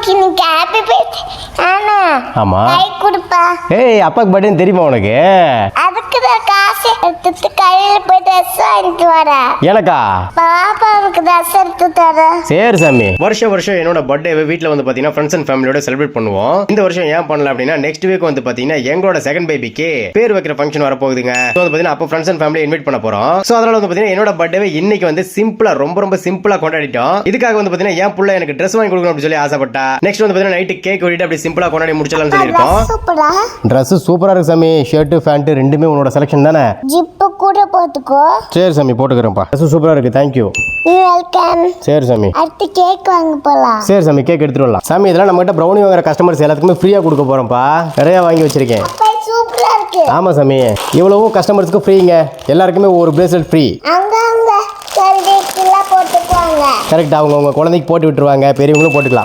உனக்கு இன்னைக்கு happy birthday ஆனா ஆமா. கை கொடுப்பா. ஏய் அப்பாக்கு பர்த்டே தெரியுமா உனக்கு? அதுக்கு தான் காசு கையில போய் ட்ரெஸ் வாங்கிட்டு வரேன். எனக்கா பாப்பாவுக்கு ட்ரெஸ் எடுத்து தரேன். சரி சாமி. வருஷம் வருஷம் என்னோட பர்த்டேவை வீட்டில் வந்து பார்த்தீங்கன்னா ஃப்ரெண்ட்ஸ் அண்ட் ஃபேமிலியோட செலிப்ரேட் பண்ணுவோம். இந்த வருஷம் ஏன் பண்ணல அப்படின்னா நெக்ஸ்ட் வீக் வந்து பார்த்தீங்கன்னா எங்களோட செகண்ட் பேபிக்கு பேர் வைக்கிற ஃபங்க்ஷன் வரப்போகுதுங்க. ஸோ வந்து பார்த்தீங்கன்னா அப்போ ஃப்ரெண்ட்ஸ் அண்ட் ஃபேமிலி இன்வைட் பண்ண போறோம். ஸோ அதனால வந்து பார்த்தீங்கன்னா என்னோட பர்த்டேவை இன்னைக்கு வந்து சிம்பிளா ரொம்ப ரொம்ப சிம்பிளா கொண்டாடிட்டோம். இதுக்காக வந்து பார்த்தீங்கன்னா என் புள்ள எனக்கு ட்ரெஸ் வாங்கி கொடுக்கணும் அப்படின்னு சொல்லி ஆசைப்பட்டா. நெக்ஸ்ட் வந்து பார்த்தீங்கன்னா நைட்டு கேக் வெட்டிட்டு அப்படி சிம்பிளா கொண்டாடி முடிச்சலாம்னு சொல்லியிருக்கோம். ட்ரெஸ் சூப்பரா இருக்கு சாமி. ஷர்ட் ஃபேண்ட் ரெண்டுமே உன்னோட செலக்ஷன் தானே? கூட போட்டுக்கோ. சரி சாமி போட்டுக்கிறேன்ப்பா. ட்ரெஸ் சூப்பரா இருக்கு தேங்க்யூ வெல்கம் சரி சாமி. அடுத்து கேக் வாங்க போலாம். சரி சாமி கேக் எடுத்துட்டு வரலாம். சாமி இதெல்லாம் நம்மகிட்ட ப்ரௌனி வாங்குற கஸ்டமர்ஸ் எல்லாத்துக்குமே ஃப்ரீயாக கொடுக்க போறோம்ப்பா. நிறைய வாங்கி வச்சிருக்கேன். அப்பா சூப்பரா இருக்கு. ஆமாம் சாமி. இவ்வளவும் கஸ்டமர்ஸ்க்கு ஃப்ரீங்க எல்லாருக்குமே ஒரு பிரேஸ்லெட் ஃப்ரீ அங்க அங்க குழந்தைக்குலாம் போட்டுக்குவாங்க. கரெக்ட் அவங்க உங்க குழந்தைக்கு போட்டு விட்டுருவாங்க பெரியவங்களும் போட்டுக்கலாம்.